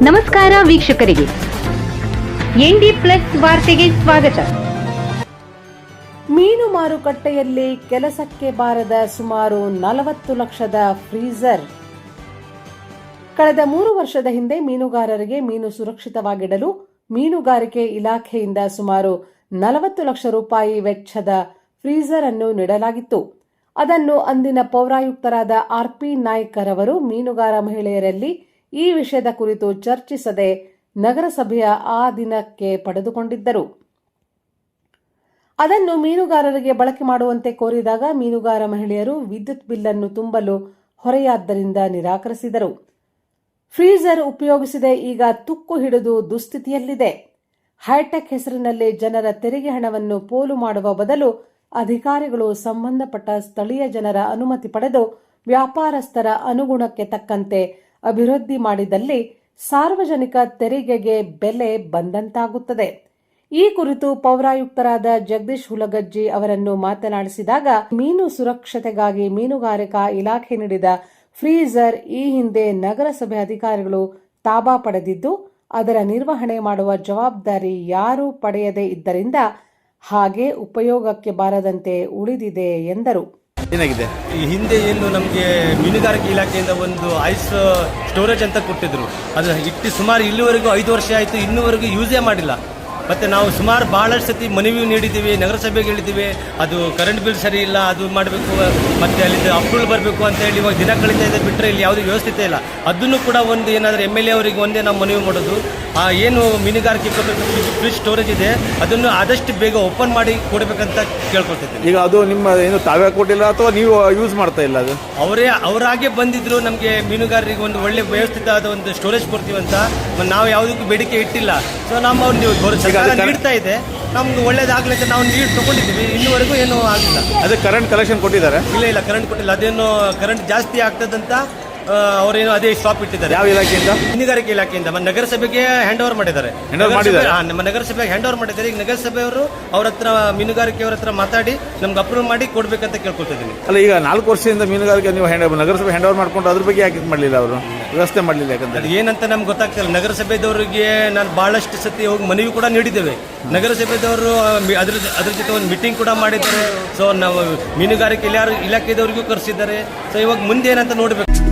ನಮಸ್ಕಾರ ವೀಕ್ಷಕರಿಗೆ. ND plus ವಾರ್ತೆಗೆ ಸ್ವಾಗತ. ಮೀನು ಮಾರುಕಟ್ಟೆಯಲ್ಲಿ ಕೆಲಸಕ್ಕೆ ಬಾರದ ಸುಮಾರು ನಲವತ್ತು ಲಕ್ಷದ ಫ್ರೀಜರ್. ಕಳೆದ ಮೂರು ವರ್ಷದ ಹಿಂದೆ ಮೀನುಗಾರರಿಗೆ ಮೀನು ಸುರಕ್ಷಿತವಾಗಿಡಲು ಮೀನುಗಾರಿಕೆ ಇಲಾಖೆಯಿಂದ ಸುಮಾರು ನಲವತ್ತು ಲಕ್ಷ ರೂಪಾಯಿ ವೆಚ್ಚದ ಫ್ರೀಜರ್ ಅನ್ನು ನೀಡಲಾಗಿತ್ತು. ಅದನ್ನು ಅಂದಿನ ಪೌರಾಯುಕ್ತರಾದ ಆರ್ಪಿ ನಾಯ್ಕರ್ ಅವರು ಮೀನುಗಾರ ಮಹಿಳೆಯರಲ್ಲಿ ಈ ವಿಷಯದ ಕುರಿತು ಚರ್ಚಿಸದೆ ನಗರಸಭೆಯ ಆ ದಿನಕ್ಕೆ ಪಡೆದುಕೊಂಡಿದ್ದರು. ಅದನ್ನು ಮೀನುಗಾರರಿಗೆ ಬಳಕೆ ಮಾಡುವಂತೆ ಕೋರಿದಾಗ ಮೀನುಗಾರ ಮಹಿಳೆಯರು ವಿದ್ಯುತ್ ಬಿಲ್ಲನ್ನು ತುಂಬಲು ಹೊರೆಯಾದ್ದರಿಂದ ನಿರಾಕರಿಸಿದರು. ಫ್ರೀಜರ್ ಉಪಯೋಗಿಸಿದೆ ಈಗ ತುಕ್ಕು ಹಿಡಿದು ದುಸ್ಥಿತಿಯಲ್ಲಿದೆ. ಹೈಟೆಕ್ ಹೆಸರಿನಲ್ಲಿ ಜನರ ತೆರಿಗೆ ಹಣವನ್ನು ಪೋಲು ಮಾಡುವ ಬದಲು ಅಧಿಕಾರಿಗಳು ಸಂಬಂಧಪಟ್ಟ ಸ್ಥಳೀಯ ಜನರ ಅನುಮತಿ ಪಡೆದು ವ್ಯಾಪಾರಸ್ಥರ ಅನುಗುಣಕ್ಕೆ ತಕ್ಕಂತೆ ಅಭಿವೃದ್ಧಿ ಮಾಡಿದಲ್ಲಿ ಸಾರ್ವಜನಿಕ ತೆರಿಗೆಗೆ ಬೆಲೆ ಬಂದಂತಾಗುತ್ತದೆ. ಈ ಕುರಿತು ಪೌರಾಯುಕ್ತರಾದ ಜಗದೀಶ್ ಹುಲಗಜ್ಜಿ ಅವರನ್ನು ಮಾತನಾಡಿಸಿದಾಗ ಮೀನು ಸುರಕ್ಷತೆಗಾಗಿ ಮೀನುಗಾರಿಕಾ ಇಲಾಖೆ ನೀಡಿದ ಫ್ರೀಜರ್ ಈ ಹಿಂದೆ ನಗರಸಭೆ ಅಧಿಕಾರಿಗಳು ತಾಬಾ ಪಡೆದಿದ್ದು, ಅದರ ನಿರ್ವಹಣೆ ಮಾಡುವ ಜವಾಬ್ದಾರಿ ಯಾರೂ ಪಡೆಯದೇ ಇದ್ದರಿಂದ ಹಾಗೆ ಉಪಯೋಗಕ್ಕೆ ಬಾರದಂತೆ ಉಳಿದಿದೆ ಎಂದರು. ಏನಾಗಿದೆ? ಈ ಹಿಂದೆ ಏನು ನಮಗೆ ಮೀನುಗಾರಿಕೆ ಇಲಾಖೆಯಿಂದ ಒಂದು ಐಸ್ ಸ್ಟೋರೇಜ್ ಅಂತ ಕೊಟ್ಟಿದ್ರು. ಅದು ಇಟ್ಟು ಸುಮಾರು ಇಲ್ಲಿವರೆಗೂ ಐದು ವರ್ಷ ಆಯಿತು, ಇನ್ನೂವರೆಗೂ ಯೂಸೇ ಮಾಡಿಲ್ಲ. ಮತ್ತು ನಾವು ಸುಮಾರು ಭಾಳಷ್ಟು ಸತಿ ಮನವಿ ನೀಡಿದ್ದೀವಿ, ನಗರಸಭೆಗೆ ಹೇಳಿದ್ದೀವಿ, ಅದು ಕರೆಂಟ್ ಬಿಲ್ ಸರಿ ಇಲ್ಲ, ಅದು ಮಾಡಬೇಕು, ಮತ್ತು ಅಲ್ಲಿಂದ ಅಪ್ರೂವಲ್ ಬರಬೇಕು ಅಂತ ಹೇಳಿ ಇವಾಗ ದಿನ ಕಳೀತಾ ಇದೆ ಬಿಟ್ಟರೆ ಇಲ್ಲಿ ಯಾವುದೇ ವ್ಯವಸ್ಥಿತ ಇಲ್ಲ. ಅದನ್ನು ಕೂಡ ಒಂದು ಏನಾದರೂ ಎಂ ಎಲ್ ಎ ಅವರಿಗೆ ಒಂದೇ ನಾವು ಮನವಿ ಮಾಡೋದು. ಆ ಏನು ಮೀನುಗಾರಿಕೆ ಫ್ರಿಜ್ ಸ್ಟೋರೇಜ್ ಇದೆ ಅದನ್ನು ಆದಷ್ಟು ಬೇಗ ಓಪನ್ ಮಾಡಿ ಕೊಡಬೇಕಂತ ಕೇಳ್ಕೊಳ್ತಿದ್ದೀನಿ. ಈಗ ಅದು ನಿಮ್ಮ ಏನು ತಾವೇ ಕೊಟ್ಟಿಲ್ಲ ಅಥವಾ ನೀವು ಯೂಸ್ ಮಾಡ್ತಾ ಇಲ್ಲ ಅದು? ಅವರೇ ಅವರಾಗೆ ಬಂದಿದ್ರು ನಮಗೆ ಮೀನುಗಾರರಿಗೆ ಒಂದು ಒಳ್ಳೆ ವ್ಯವಸ್ಥಿತವಾದ ಒಂದು ಸ್ಟೋರೇಜ್ ಕೊಡ್ತೀವಂತ ಅಂತ ನಾವು ಯಾವುದಕ್ಕೂ ಬೇಡಿಕೆ ಇಟ್ಟಿಲ್ಲ. ಸೊ ನಮ್ಮ ಅವ್ರು ನೀಡ್ತಾ ಇದೆ. ನಮ್ಗೆ ಒಳ್ಳೇದಾಗ್ಲಿ ಅಂತ ನಾವು ನೀರು ತಗೊಂಡಿದ್ದೀವಿ. ಇನ್ನುವರೆಗೂ ಏನೂ ಆಗಿಲ್ಲ. ಅದು ಕರೆಂಟ್ ಕಲೆಕ್ಷನ್ ಕೊಟ್ಟಿದ್ದಾರೆ? ಇಲ್ಲ ಇಲ್ಲ ಕರೆಂಟ್ ಕೊಟ್ಟಿಲ್ಲ. ಅದೇನು ಕರೆಂಟ್ ಜಾಸ್ತಿ ಆಗ್ತದಂತ ಅವರೇನು ಅದೇ ಸ್ಟಾಪ್ ಇಟ್ಟಿದ್ದಾರೆ. ಯಾವ ಇಲಾಖೆಯಿಂದ? ಮೀನುಗಾರಿಕೆ ಇಲಾಖೆಯಿಂದ. ನಗರಸಭೆಗೆ ಹ್ಯಾಂಡ್ ಓವರ್ ಮಾಡಿದ್ದಾರೆ. Hand over ನಗರಸಭೆ- ಮಾಡಿದ್ದಾರೆ? ಹಾ, ನಮ್ಮ ನಗರಸಭೆಗೆ ಹ್ಯಾಂಡ್ ಓವರ್ ಮಾಡಿದ್ದಾರೆ. ಈಗ ನಗರಸಭೆಯವರು ಅವ್ರ ಹತ್ರ ಮೀನುಗಾರಿಕೆಯವ್ರ ಹತ್ರ ಮಾತಾಡಿ ನಮ್ಗೆ ಅಪ್ರೂವ್ ಮಾಡಿ ಕೊಡ್ಬೇಕಂತ ಕೇಳ್ಕೊಳ್ತಿದ್ದೀನಿ ಅಲ್ಲ ಈಗ ನಾಲ್ಕು ವರ್ಷದಿಂದ ಮೀನುಗಾರಿಕೆ ನೀವು ಹ್ಯಾಂಡ್ ನಗರಸಭೆ ಹ್ಯಾಂಡ್ ಓವರ್ ಮಾಡ್ಕೊಂಡು ಅದ್ರ ಬಗ್ಗೆ ಯಾಕೆ ಇದ್ ಮಾಡಲಿಲ್ಲ ಅವರು? ವ್ಯವಸ್ಥೆ ಮಾಡಲಿಲ್ಲ ಯಾಕಂದ್ರೆ ಅದು ಏನಂತ ನಮ್ಗೆ ಗೊತ್ತಾಗ್ತಿಲ್ಲ. ನಗರಸಭೆದವರಿಗೆ ನಾನು ಭಾಳಷ್ಟು ಸತಿ ಹೋಗಿ ಮನವಿ ಕೂಡ ನೀಡಿದ್ದೇವೆ. ನಗರಸಭೆದವರು ಮಿ- ಅದ್ರ ಅದ್ರ ಜೊತೆ ಒಂದು ಮೀಟಿಂಗ್ ಕೂಡ ಮಾಡಿದ್ದಾರೆ. ಸೊ ನಾವು ಮೀನುಗಾರಿಕೆ ಇಲಾಖೆ ಇಲಾಖೆದವರಿಗೂ ಕರೆಸಿದ್ದಾರೆ. ಸೊ ಇವಾಗ ಮುಂದೆ ಏನಂತ ನೋಡಬೇಕು.